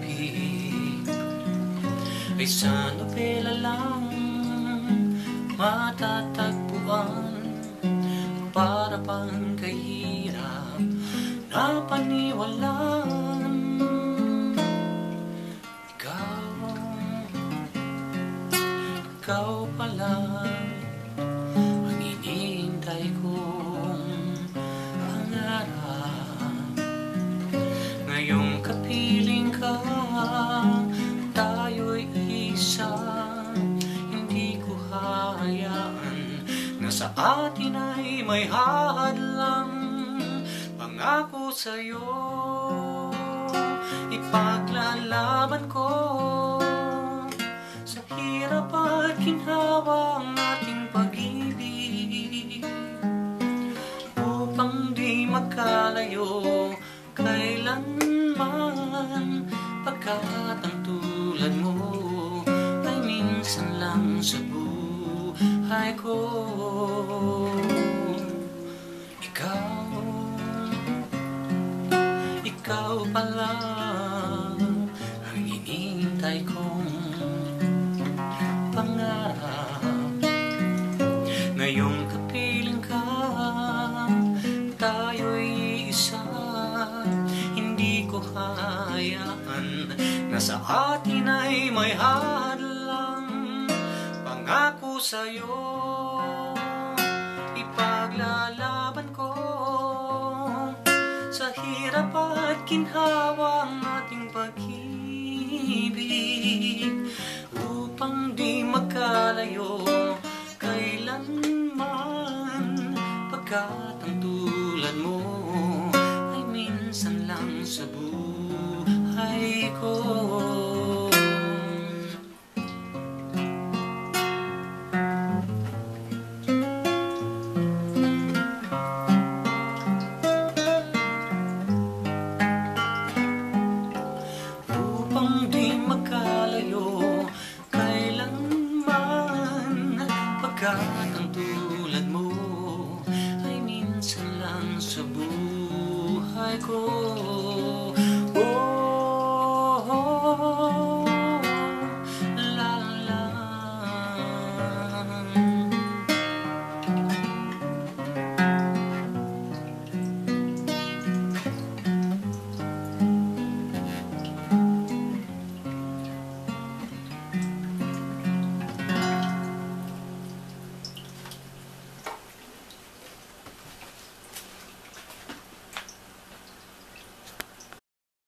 pag-ibig ay sa nobela lang matatagpuan para pang kahirap na paniwalaan? Ikaw ikaw pala. ang isa hindi ko hayaan na sa atin ay may hadlang pangako sa'yo. Ipaglalaban ko sa hirap at ginhawa ang ating pag-ibig upang di magkalayo kailanman pagkat ang tulad mo minsan lang sa buhay ko. Ikaw ikaw pala ang hinihintay kong pangarap. Ngayong kapiling ka Tayo'y isa. Hindi ko hayaan Na sa atin ay may hadlang Pangako sa'yo Ipaglalaban ko. Sa hirap at ginhawa ang ating pag-ibig Upang di magkalayo kailanman Pagkat ang tulad mo ay minsan lang sa buhay ko pagkat ang tulad mo ay minsan lang sa buhay ko